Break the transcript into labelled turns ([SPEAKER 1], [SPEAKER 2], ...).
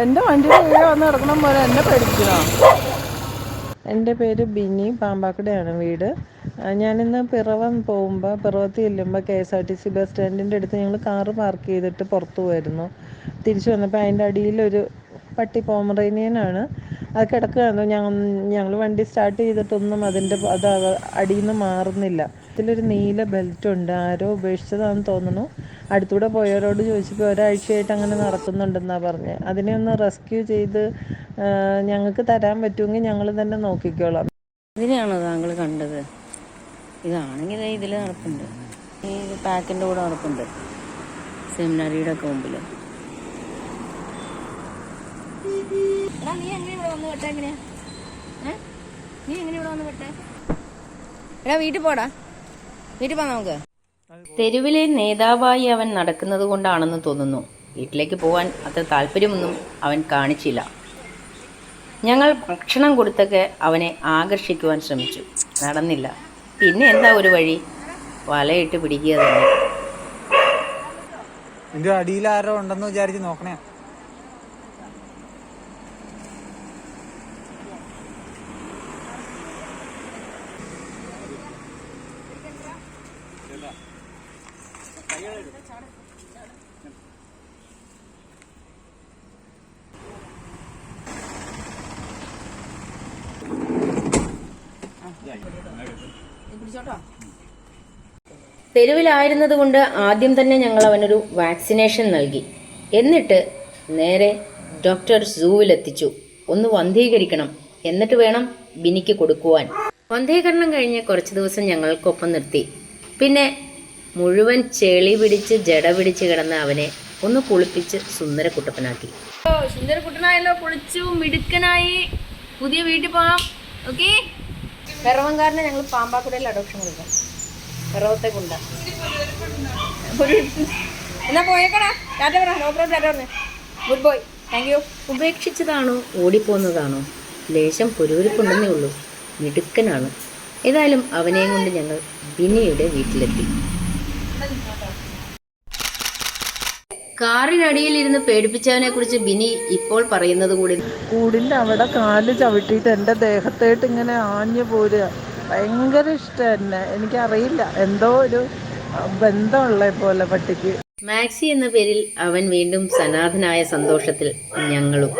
[SPEAKER 1] എന്റെ വണ്ടി കീഴെ വന്ന് കിടക്കണം പോലെ എന്നെ പേടിക്കണോ എന്റെ പേര് ബിനി പാമ്പാക്കടയാണ് വീട്. ഞാനിന്ന് പിറവം പോകുമ്പോൾ പിറവത്ത് ചെല്ലുമ്പോൾ K S R T C bus സ്റ്റാൻഡിന്റെ അടുത്ത് ഞങ്ങൾ കാറ് പാർക്ക് ചെയ്തിട്ട് പുറത്തു പോയിരുന്നു. തിരിച്ചു വന്നപ്പോൾ അതിന്റെ അടിയിലൊരു പട്ടി പോമറേനിയനാണ് അത് കിടക്കുകയായിരുന്നു. ഞങ്ങൾ ഞങ്ങൾ വണ്ടി സ്റ്റാർട്ട് ചെയ്തിട്ടൊന്നും അതിന്റെ അത് അടിയിൽ നിന്ന് മാറുന്നില്ല. ഇതിലൊരു നീല ബെൽറ്റ് ഉണ്ട്. ആരോ ഉപേക്ഷിച്ചതാണെന്ന് തോന്നുന്നു. അടുത്തൂടെ പോയവരോട് ചോദിച്ചപ്പോൾ ഒരാഴ്ചയായിട്ട് അങ്ങനെ നടക്കുന്നുണ്ടെന്നാണ് പറഞ്ഞത് അതിനെ ഒന്ന് റെസ്ക്യൂ ചെയ്ത് ഞങ്ങൾക്ക് തരാൻ പറ്റുമെങ്കിൽ ഞങ്ങൾ തന്നെ നോക്കിക്കോളാം.
[SPEAKER 2] ഇതിനെയാണോ താങ്കൾ കണ്ടത്? ഇതാണെങ്കിൽ ഇതിൽ നടപ്പുണ്ട്. ഈ പാക്കിന്റെ കൂടെ നടപ്പുണ്ട്. സെമിനാരിയുടെ ഒക്കെ മുമ്പിൽ നീ എങ്ങനെ ഇവിടെ വന്ന് വിട്ടെ നീ എങ്ങനെ ഇവിടെ വന്ന് വിട്ടെ എടാ വീട്ടിൽ പോടാ. വീട്ടിൽ പോ നമുക്ക്. തെരുവിലെ നേതാവായി അവൻ നടക്കുന്നത് കൊണ്ടാണെന്ന് തോന്നുന്നു. വീട്ടിലേക്ക് പോകാൻ അത്ര താല്പര്യമൊന്നും അവൻ കാണിച്ചില്ല. ഞങ്ങൾ ഭക്ഷണം കൊടുത്തൊക്കെ അവനെ ആകർഷിക്കുവാൻ ശ്രമിച്ചു. നടന്നില്ല. പിന്നെ എന്താ ഒരു വഴി? വലയിട്ട് പിടിക്കുക തന്നെ.
[SPEAKER 3] അടിയിൽ ആരോ ഉണ്ടെന്ന് വിചാരിച്ച് നോക്കണേ.
[SPEAKER 2] തെരുവിലായിരുന്നത് കൊണ്ട് ആദ്യം തന്നെ ഞങ്ങൾ അവനൊരു വാക്സിനേഷൻ നൽകി. എന്നിട്ട് നേരെ ഡോക്ടർ സൂവിലെത്തിച്ചു. ഒന്ന് വന്ധീകരിക്കണം. എന്നിട്ട് വേണം ബിനിക്ക് കൊടുക്കുവാൻ. വന്ധീകരണം കഴിഞ്ഞ് കുറച്ച് ദിവസം ഞങ്ങൾക്കൊപ്പം നിർത്തി. പിന്നെ മുഴുവൻ ചെളി പിടിച്ച് ജട പിടിച്ച് കിടന്ന അവനെ ഒന്ന് കുളിപ്പിച്ച് സുന്ദരക്കുട്ടപ്പനാക്കി. സുന്ദരക്കുട്ടനായല്ലോ കുളിച്ചു മിടുക്കനായി. പുതിയ വീട്ടിൽ പോകാം. ഓക്കെ? പിറവങ്കാരനെ ഞങ്ങൾ പാമ്പാക്കുടയിൽ അഡോപ്ഷൻ കൊടുക്കാം. പിറവത്തെ കൊണ്ട. എന്നാ പോയേക്കടാ. ടാറ്റ പറ നോ പ്രോബ്ലം ടാറ്റ പറഞ്ഞു. ഗുഡ് ബോയ് താങ്ക് യു ഉപേക്ഷിച്ചതാണോ ഓടിപ്പോന്നതാണോ? ലേശം പുരൂരിപ്പുണ്ടെന്നേ ഉള്ളൂ. മിടുക്കനാണ്. ഏതായാലും അവനെയും കൊണ്ട് ഞങ്ങൾ ബിനിയുടെ വീട്ടിലെത്തി. കാറിനടിയിൽ ഇരുന്ന് പേടിപ്പിച്ചവനെ കുറിച്ച് ബിനി ഇപ്പോൾ പറയുന്നത് കൂടി
[SPEAKER 1] കൂടിന്റെ അവിടെ കാൽ ചവിട്ടിയിട്ട് എന്റെ ദേഹത്തായിട്ട് ഇങ്ങനെ ആഞ്ഞു പോരുക. ഭയങ്കര ഇഷ്ടം എന്നെ. എനിക്കറിയില്ല. എന്തോ ഒരു ബന്ധമുള്ള പോലെ പട്ടിക്ക്.
[SPEAKER 2] മാക്സി എന്ന പേരിൽ അവൻ വീണ്ടും സനാഥനായ സന്തോഷത്തിൽ ഞങ്ങളും.